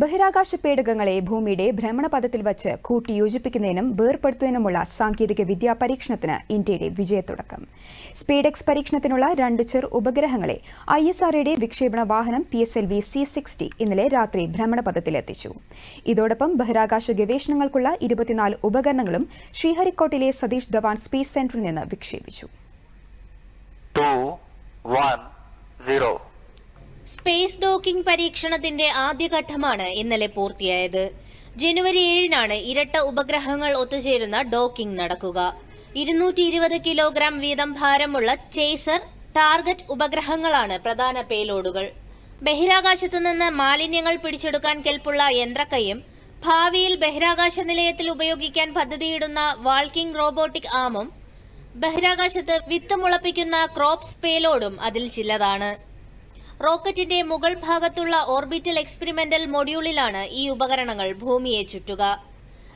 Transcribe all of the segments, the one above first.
ബഹിരാകാശ പേടകങ്ങളെ ഭൂമിയുടെ ഭ്രമണപഥത്തിൽ വച്ച് കൂട്ടിയോജിപ്പിക്കുന്നതിനും വേർപ്പെടുത്തുന്നതിനുമുള്ള സാങ്കേതിക വിദ്യാ പരീക്ഷണത്തിന് ഇന്ത്യയുടെ വിജയത്തുടക്കം. സ്പേഡെക്സ് പരീക്ഷണത്തിനുള്ള രണ്ട് ചെറു ഉപഗ്രഹങ്ങളെ ഐ എസ് ആർഒയുടെ വിക്ഷേപണ വാഹനം P S L V C sixty ഇന്നലെ രാത്രി ഭ്രമണപഥത്തിലെത്തിച്ചു. ഇതോടൊപ്പം ബഹിരാകാശ ഗവേഷണങ്ങൾക്കുള്ള ഇരുപത്തിനാല് ഉപകരണങ്ങളും ശ്രീഹരിക്കോട്ടിലെ സതീഷ് ധവാൻ സ്പേസ് സെന്ററിൽ നിന്ന് വിക്ഷേപിച്ചു. Two, one. സ്പേസ് ഡോക്കിംഗ് പരീക്ഷണത്തിന്റെ ആദ്യഘട്ടമാണ് ഇന്നലെ പൂർത്തിയായത്. ജനുവരി ഏഴിനാണ് ഇരട്ട ഉപഗ്രഹങ്ങൾ ഒത്തുചേരുന്ന ഡോക്കിംഗ് നടക്കുക. ഇരുന്നൂറ്റി ഇരുപത് കിലോഗ്രാം വീതം ഭാരമുള്ള ചേസർ ടാർഗറ്റ് ഉപഗ്രഹങ്ങളാണ് പ്രധാന പേലോഡുകൾ. ബഹിരാകാശത്തു നിന്ന് മാലിന്യങ്ങൾ പിടിച്ചെടുക്കാൻ കെൽപ്പുള്ള യന്ത്രക്കയും ഭാവിയിൽ ബഹിരാകാശ നിലയത്തിൽ ഉപയോഗിക്കാൻ പദ്ധതിയിടുന്ന വാൾക്കിംഗ് റോബോട്ടിക് ആമും ബഹിരാകാശത്ത് വിത്ത് മുളപ്പിക്കുന്ന ക്രോപ്സ് പേലോഡും അതിൽ ചിലതാണ്. റോക്കറ്റിന്റെ മുകൾ ഭാഗത്തുള്ള ഓർബിറ്റൽ എക്സ്പെരിമെന്റൽ മൊഡ്യൂളിലാണ് ഈ ഉപകരണങ്ങൾ ഭൂമിയെ ചുറ്റുക.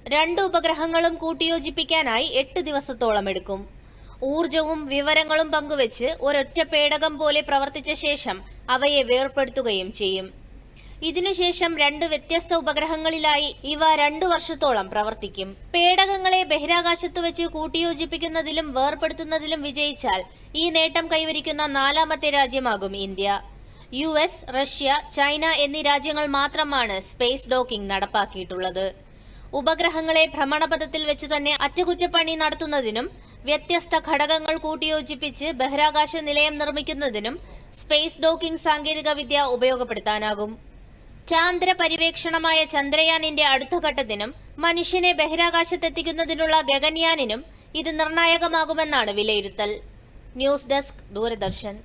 രണ്ട് ഉപഗ്രഹങ്ങളും കൂട്ടിയോജിപ്പിക്കാനായി എട്ട് ദിവസത്തോളം എടുക്കും. ഊർജവും വിവരങ്ങളും പങ്കുവച്ച് ഒരൊറ്റ പേടകം പോലെ പ്രവർത്തിച്ച ശേഷം അവയെ വേർപ്പെടുത്തുകയും ചെയ്യും. ഇതിനുശേഷം രണ്ട് വ്യത്യസ്ത ഉപഗ്രഹങ്ങളിലായി ഇവ രണ്ടു വർഷത്തോളം പ്രവർത്തിക്കും. പേടകങ്ങളെ ബഹിരാകാശത്ത് വെച്ച് കൂട്ടിയോജിപ്പിക്കുന്നതിലും വേർപെടുത്തുന്നതിലും വിജയിച്ചാൽ ഈ നേട്ടം കൈവരിക്കുന്ന നാലാമത്തെ രാജ്യമാകും India. U S Russia China എന്നീ രാജ്യങ്ങൾ മാത്രമാണ് സ്പേസ് ഡോക്കിംഗ് നടപ്പാക്കിയിട്ടുള്ളത്. ഉപഗ്രഹങ്ങളെ ഭ്രമണപഥത്തിൽ വെച്ച് തന്നെ അറ്റകുറ്റപ്പണി നടത്തുന്നതിനും വ്യത്യസ്ത ഘടകങ്ങൾ കൂട്ടിയോജിപ്പിച്ച് ബഹിരാകാശ നിലയം നിർമ്മിക്കുന്നതിനും സ്പേസ് ഡോക്കിംഗ് സാങ്കേതിക വിദ്യ ഉപയോഗപ്പെടുത്താനാകും. ചാന്ദ്ര പര്യവേക്ഷണമായ ചന്ദ്രയാനിന്റെ അടുത്ത ഘട്ടത്തിനും മനുഷ്യനെ ബഹിരാകാശത്തെത്തിക്കുന്നതിനുള്ള ഗഗൻയാനിനും ഇത് നിർണായകമാകുമെന്നാണ് വിലയിരുത്തൽ. News desk Doordarshan.